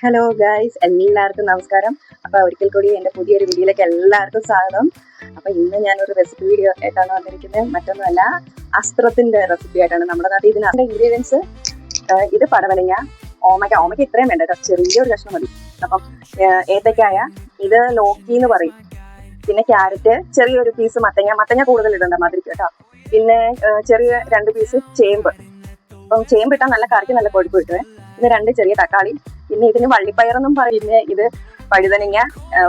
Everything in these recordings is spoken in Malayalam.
ഹലോ ഗായ്സ് എല്ലാവർക്കും നമസ്കാരം. അപ്പൊ ഒരിക്കൽ കൂടി എന്റെ പുതിയൊരു വീഡിയോയിലേക്ക് എല്ലാവർക്കും സ്വാഗതം. അപ്പൊ ഇന്ന് ഞാൻ ഒരു റെസിപ്പി വീഡിയോ ആയിട്ടാണ് വന്നിരിക്കുന്നത്. മറ്റൊന്നുമല്ല അസ്ത്രത്തിന്റെ റെസിപ്പി ആയിട്ടാണ് നമ്മുടെ നാട്ടിൽ ഇതിന് അതിന്റെ ഇൻഗ്രീഡിയൻസ് ഇത് പടവലങ്ങ ഓമയ്ക്ക. ഓമയ്ക്ക ഇത്രയും വേണ്ട കേട്ടോ. ചെറിയൊരു കഷ്ണം മതി. അപ്പം ഏത്തക്കായ ഇത് ലോക്കി എന്ന് പറയും. പിന്നെ ക്യാരറ്റ് ചെറിയൊരു പീസ് മത്തങ്ങ. മത്തങ്ങ കൂടുതൽ ഇടണ്ട മതി കേട്ടോ. പിന്നെ ചെറിയ രണ്ട് പീസ് ചേമ്പ്. അപ്പം ചേമ്പ് ഇട്ടാൽ നല്ല കറിക്ക് നല്ല കൊഴുപ്പ് കിട്ടുവേ. പിന്നെ രണ്ട് ചെറിയ തക്കാളി പിന്നെ ഇതിന് വള്ളിപ്പയറെന്നും പറയുന്നത് ഇത് വഴുതനങ്ങ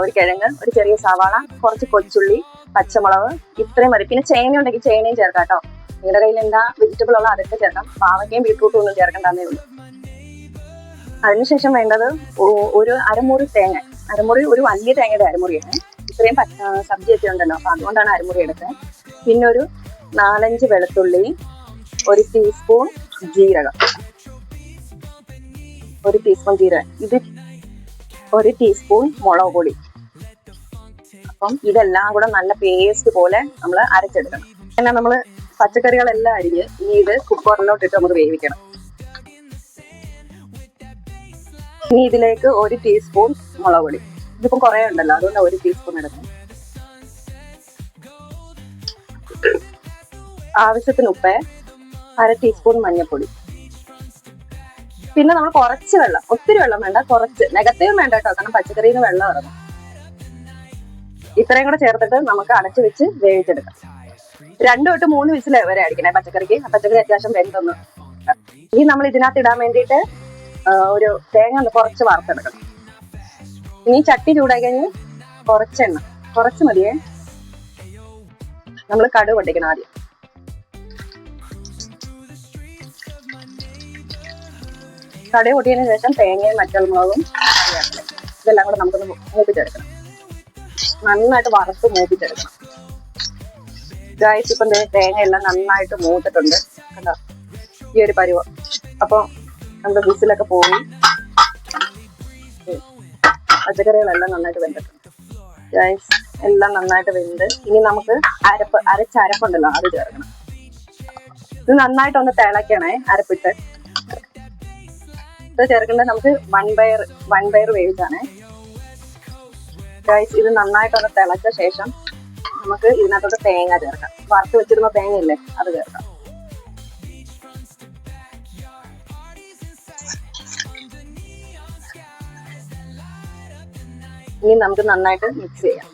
ഒരു കിഴങ്ങ് ഒരു ചെറിയ സവാള കുറച്ച് കൊച്ചുള്ളി പച്ചമുളക് ഇത്രയും മതി. പിന്നെ ചേന ഉണ്ടെങ്കിൽ ചേനയും ചേർക്കാം കേട്ടോ നിങ്ങളുടെ കയ്യിൽ എന്താ വെജിറ്റബിൾ ഉള്ള അതൊക്കെ ചേർക്കാം. പാവയ്ക്കയും ബീട്രൂട്ടും ഒന്നും ചേർക്കണ്ടെന്നേ ഉള്ളൂ. അതിനുശേഷം വേണ്ടത് ഒരു അരമുറി തേങ്ങ. അരമുറി ഒരു വലിയ തേങ്ങയുടെ അരമുറിയാണ്. ഇത്രയും സബ്ജിയൊക്കെ ഉണ്ടല്ലോ. അപ്പൊ അതുകൊണ്ടാണ് അരമുറി എടുത്തത്. പിന്നെ ഒരു നാലഞ്ച് വെളുത്തുള്ളി ഒരു ടീസ്പൂൺ ജീരകം. ഒരു ടീസ്പൂൺ ജീരകം ഇത് ഒരു ടീസ്പൂൺ മുളക് പൊടി. അപ്പം ഇതെല്ലാം കൂടെ നല്ല പേസ്റ്റ് പോലെ നമ്മൾ അരച്ചെടുക്കണം. പിന്നെ നമ്മൾ പച്ചക്കറികളെല്ലാം അരിഞ്ഞ് ഇനി ഇത് കുക്കറിലോട്ട് ഇട്ട് നമുക്ക് വേവിക്കണം. ഇനി ഇതിലേക്ക് ഒരു ടീസ്പൂൺ മുളക് പൊടി. ഇതിപ്പം കുറേ ഉണ്ടല്ലോ അതുകൊണ്ട് ഒരു ടീസ്പൂൺ എടുക്കണം ആവശ്യത്തിന് ഉപ്പ് അര ടീസ്പൂൺ മഞ്ഞൾപ്പൊടി. പിന്നെ നമ്മൾ കുറച്ച് വെള്ളം ഒത്തിരി വെള്ളം വേണ്ട കുറച്ച്. നെഗറ്റീവ് വേണ്ട കേട്ടോ കാരണം പച്ചക്കറിയിൽ നിന്ന് വെള്ളം ഇറങ്ങും. ഇത്രയും കൂടെ ചേർത്തിട്ട് നമുക്ക് അടച്ചു വെച്ച് വേവിച്ചെടുക്കാം. രണ്ടു തൊട്ട് മൂന്ന് വിസിൽ വരെ അടിക്കണേ പച്ചക്കറിക്ക്. പച്ചക്കറി അത്യാവശ്യം വെന്തൊന്ന്. ഇനി നമ്മൾ ഇതിനകത്ത് ഇടാൻ വേണ്ടിയിട്ട് ഒരു തേങ്ങ കുറച്ച് വറുത്തെടുക്കണം. ഇനി ചട്ടി ചൂടായി കഴിഞ്ഞ് കുറച്ചെണ്ണ കുറച്ച് മതിയേ. നമ്മൾ കടുക് പൊട്ടിക്കണം ആദ്യം. കടുക് പൊട്ടിയതിന് ശേഷം തേങ്ങയും മറ്റൽമുളകും ഇതെല്ലാം കൂടെ നമുക്കൊന്ന് മൂപ്പിച്ചെടുക്കണം. നന്നായിട്ട് വറുത്ത് മൂപ്പിച്ചെടുക്കണം. ഗായ്സ് ഇപ്പം തേങ്ങ എല്ലാം നന്നായിട്ട് മൂത്തിട്ടുണ്ട്. കണ്ടോ? ഈ ഒരു പരുവ. അപ്പോൾ നമ്മുടെ ബിസിലൊക്കെ പോയി. പച്ചക്കറികളെല്ലാം നന്നായിട്ട് വെന്തിട്ടുണ്ട്. ഗായ്സ് എല്ലാം നന്നായിട്ട് വെന്ത് ഇനി നമുക്ക് അരപ്പ് അരച്ചരപ്പുണ്ടല്ലോ അത് ചേർക്കണം. ഇത് നന്നായിട്ടൊന്ന് തിളയ്ക്കണേ അരപ്പിട്ട്. ഇത് ചേർക്കേണ്ടത് നമുക്ക് വൺ ബയർ വൺ പയർ ആണ് ഗൈസ് ഇത് നന്നായിട്ടൊന്ന് തിളച്ച ശേഷം നമുക്ക് ഇതിനകത്തോട്ട് തേങ്ങ ചേർക്കാം. വറുത്ത് വെച്ചിരുന്ന തേങ്ങയില്ലേ അത് ചേർക്കാം. ഇനി നമുക്ക് നന്നായിട്ട് മിക്സ് ചെയ്യാം.